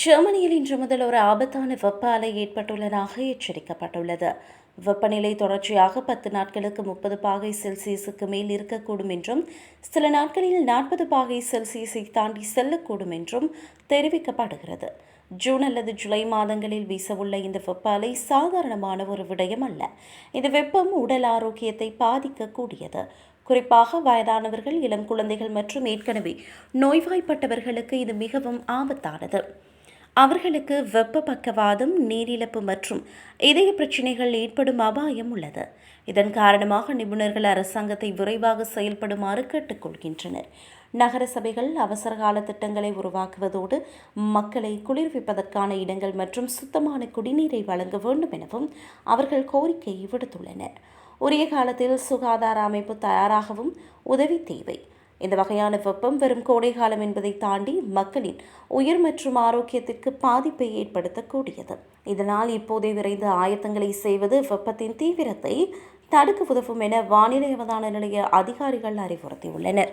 ஜெர்மனியில் இன்று முதல் ஒரு ஆபத்தான வெப்ப அலை ஏற்பட்டுள்ளதாக எச்சரிக்கப்பட்டுள்ளது. வெப்பநிலை தொடர்ச்சியாக பத்து நாட்களுக்கு முப்பது பாகை செல்சியஸுக்கு மேல் இருக்கக்கூடும் என்றும் சில நாட்களில் நாற்பது பாகை செல்சியஸை தாண்டி செல்லக்கூடும் என்றும் தெரிவிக்கப்படுகிறது. ஜூன் அல்லது ஜூலை மாதங்களில் வீசவுள்ள இந்த வெப்ப அலை சாதாரணமான ஒரு விடயம் அல்ல. இந்த வெப்பம் உடல் ஆரோக்கியத்தை பாதிக்கக்கூடியது. குறிப்பாக வயதானவர்கள் இளம் குழந்தைகள் மற்றும் ஏற்கனவே நோய்வாய்ப்பட்டவர்களுக்கு இது மிகவும் ஆபத்தானது. அவர்களுக்கு வெப்ப பக்கவாதம் நீரிழப்பு மற்றும் இதய பிரச்சினைகள் ஏற்படும் அபாயம் உள்ளது. இதன் காரணமாக நிபுணர்கள் அரசாங்கத்தை விரைவாக செயல்படுமாறு கேட்டுக்கொள்கின்றனர். நகர சபைகள் அவசரகால திட்டங்களை உருவாக்குவதோடு மக்களை குளிர்விப்பதற்கான இடங்கள் மற்றும் சுத்தமான குடிநீரை வழங்க வேண்டும் எனவும் அவர்கள் கோரிக்கை விடுத்துள்ளனர். உரிய காலத்தில் சுகாதார அமைப்பு தயாராகவும் உதவி தேவை. இந்த வகையான வெப்பம் வரும் கோடைகாலம் என்பதை தாண்டி மக்களின் உயிர் மற்றும் ஆரோக்கியத்திற்கு பாதிப்பை ஏற்படுத்தக்கூடியது. இதனால் இப்போதே விரைந்து ஆயத்தங்களை செய்வது வெப்பத்தின் தீவிரத்தை தடுக்க உதவும் என வானிலை அவதான நிலைய அதிகாரிகள் அறிவுறுத்தியுள்ளனர்.